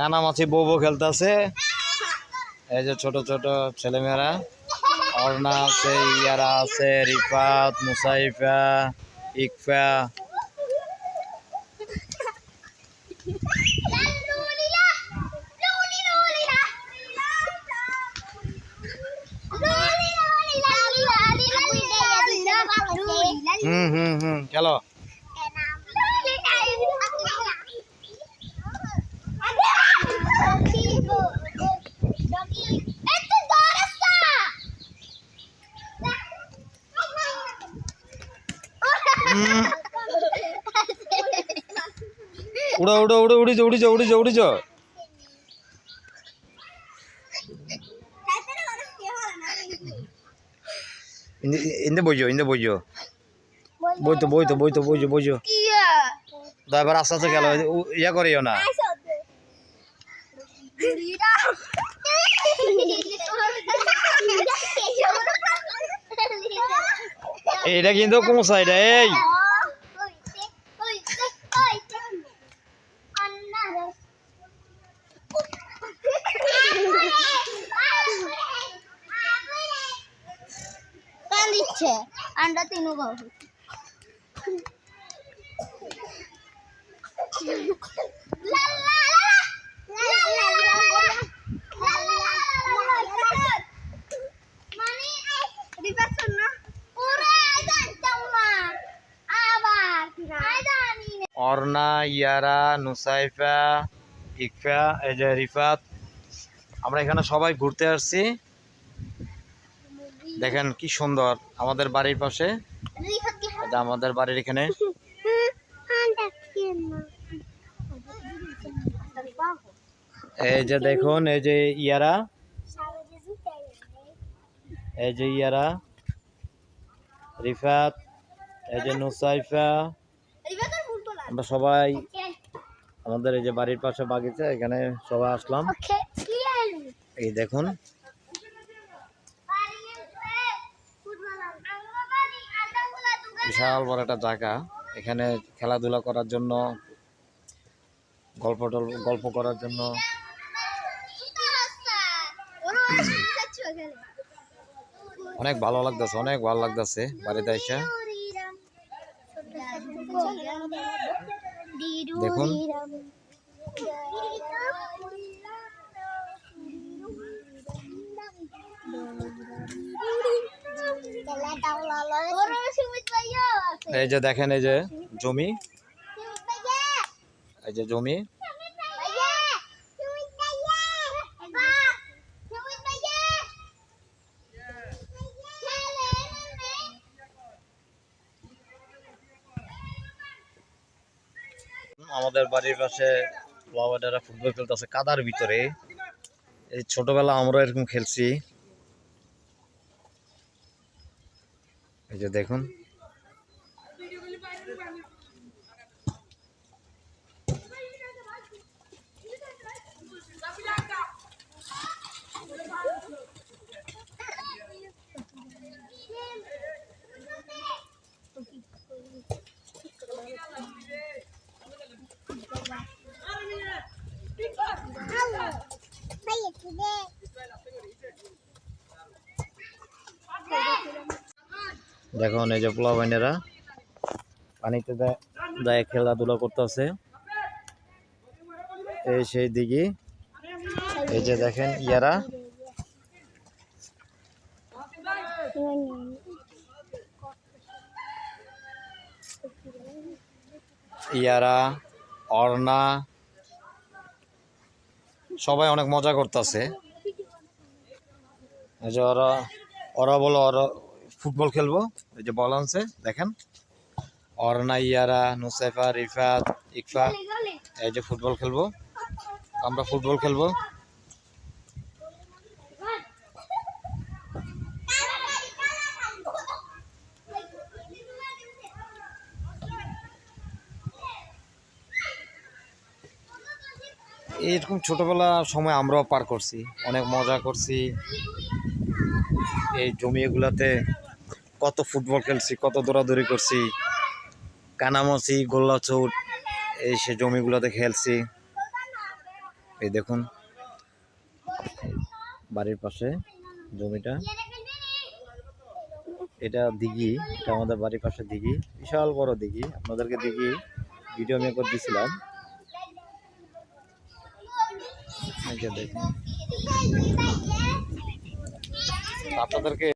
কানামাছি বউ খেলতেছে। এই যে ছোট ছোট ছেলেমেয়েরা। অর্ণা আছে, ইয়ারা আছে, রিফাত, মুসাইফা, ইকফা। হুম হুম হুম, খেলো। উড়ো উড়ো উড়ো উড়ি যাও উড়ি যাও উড়ি যাও উড়ি যাও। ইন্দে বইজো ইন্দে বইজো। বইতো বইতো বইতো বইজো বইজো। এবার আস্তে আস্তে খেলো ইয়া করিও না। এটা কিন্তু কোন সাইড এই। আন্ডা তিনও বাবু। অর্ণা, ইয়ারা, নুসাইফা, ইকফা এই যে রিফাত। আমরা এখানে সবাই ঘুরতে আসছি। দেখেন কি সুন্দর। আমাদের বাড়ির পাশে এটা আমাদের বাড়ির এখানে। এই যে দেখুন এই যে ইয়ারা। এই যে ইয়ারা। রিফাত এই যে নুসাইফা। আমরা সবাই আমাদের এই যে বাড়ির পাশে বাগিচা এখানে সবাই আসলাম। এই দেখুন। বিশাল বড় একটা জায়গা। এখানে খেলাধুলা করার জন্য, গল্প গল্প করার জন্য। অনেক ভালো লাগতেছে, অনেক ভালো লাগতেছে বাড়িতে এসে দেখুন। এই যে দেখেন এই যে জমি। এই যে জমি। আমাদের বাড়ির পাশে বাবাডারা ফুটবল খেলতেছে কাদার ভিতরে। এই ছোটবেলা আমরা এরকম খেলছি। এই যে দেখুন। দেখুন এই যে পোলা বাইনেরা পানিতে দেয় খেলাধুলা করতেছে। এই সেই দিকে এই যে দেখেন ইয়ারা। ইয়ারা, অর্ণা, সবাই অনেক মজা করতেছে। ওরা ওরা বলো, ওরা ফুটবল খেলব। এই যে বল আনছে, দেখেন। অর্ণা ইয়ারা নুসাইফা, রিফাত, ইকফা, এই যে ফুটবল খেলব। আমরা ফুটবল খেলব। এরকম ছোটবেলা সময় আমরাও পার করছি, অনেক মজা করছি। এই জমি এগুলাতে কত ফুটবল খেলছি, কত দৌড়াদৌড়ি করছি কানামাছি গোল্লা চৌট এই সে জমিগুলোতে খেলছি। এই দেখুন, বাড়ির পাশে জমিটা। এটা দিঘি, এটা আমাদের বাড়ির পাশে দিঘি, বিশাল বড় দিঘি। আপনাদেরকে দিঘি ভিডিও আমি একবার দিছিলাম। আপনাদেরকে